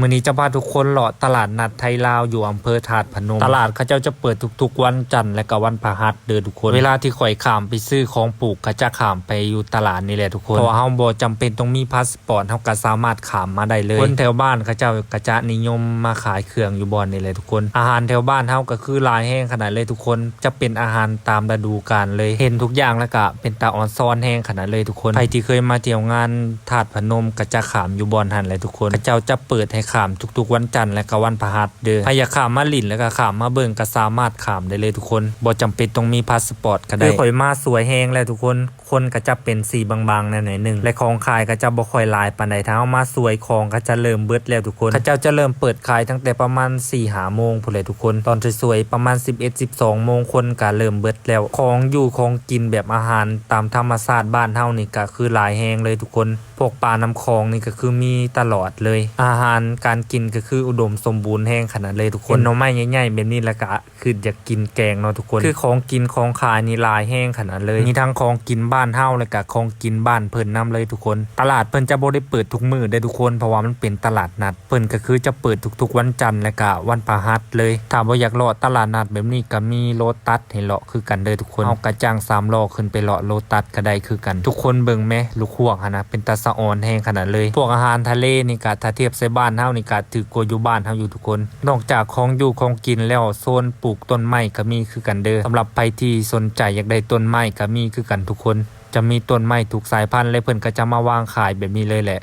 มื้อนี้จะพาทุกคนเลาะตลาดนัดไทยลาวอยู่อำเภอถาดพนม ตลาดเขาเจ้าจะเปิดทุกๆ วันจันทร์และก็วันพฤหัสเด้อทุกคน เวลาที่ข่อยข้ามไปซื้อของปลูกก็จะข้ามไปอยู่ตลาดนี่แหละทุกคนเพราะว่าเฮาบ่จำเป็นต้องมีพาสปอร์ตเฮาก็สามารถข้ามมาได้เลยคนแถวบ้านเขาเจ้าก็จะนิยมมาขายเครื่องอยู่บ่อนนี่แหละทุกคน อาหารแถวบ้านเฮาก็คือหลายแห้งขนาดเลยทุกคน จะเป็นอาหารตามฤดูกาลเลย เห็นทุกอย่างแล้วก็เป็นตาอ่อนซ้อนแห้งขนาดเลยทุกคนใครที่เคยมาเที่ยวงานถาดพนมก็จะขามอยู่บ่อนหันเลยทุกคนเขาเจ้าจะเปิดให้ขามทุกๆ วันจันทร์และก็วันพฤหัสเด้อใครอยากขามมาลินแล้วก็ขามมาเบิ่งก็สามารถขามได้เลยทุกคนบ่จำเป็นต้องมีพาสปอร์ตก็ได้คือข่อยมาสวยแห้งแล้วทุกคน คนก็จะเป็นสีบางๆแนวไหนหนึ่งและของขายก็จะบ่ค่อยหลายปานใดถ้าเอามาสวยของก็จะเริ่มเบิดแล้วทุกคนเขาเจ้าจะเริ่มเปิดขายตั้งแต่ประมาณ4ี่หาโมงพุ่นเลยทุกคนตอนสวยๆประมาณ 11 12โมงคนก็เริ่มเบิดแล้วของอยู่ของกินแบบอาหารตามธรรมชาติบ้านเฮานี่ก็คือหลายแฮงเลยทุกคน พวกปลาน้ำคลองนี่ก็คือมีตลอดเลย อาหารการกินก็คืออุดมสมบูรณ์แห้งขนาดเลยทุกคนเห็นหน่อไม้ใหญ่ๆแบบนี้แล้วก็คืออยากกินแกงเนาะทุกคน คือของกินของขายนี่หลายแห้งขนาดเลยมีทั้งของกินบ้านเฮาแล้วก็ของกินบ้านเพิ่นนํเลยทุกคน ตลาดเพิ่นจะบ่ได้เปิดทุกมื้อได้อทุกคนเพราะว่ามันเป็นตลาดนัด เพิ่นก็คือจะเปิดทุกๆวันจันทร์และก็วันพฤหัสเลยถ้าบ่อยากเลาะตลาดนัดแบบนี้ก็มีโลตัสให้เลาะคือกันเด้อทุกคนเอากระจ้างสามล้อขึ้นไปเลาะโลตัสก็ได้คือกัน ทุกคนเบิ่งแม่ลูกฮวกหั่นนะเป็นตาสะออนแห้งขนาดเลย พวกอาหารทะเลนี่ก็ถ้าเทียบใส่บ้านเฮานี่ก็ถือกลัวอยู่บ้านเฮาอยู่ทุกคน นอกจากของอยู่ของกินแล้วโซนปลูกต้นไม้ก็มีคือกันเด้อสำหรับใครที่สนใจอยากได้ต้นไม้ก็มีคือกันทุกคน จะมีต้นไม้ถูกสายพันธุ์และเพิ่นก็จะมาวางขายแบบนี้เลยแหละ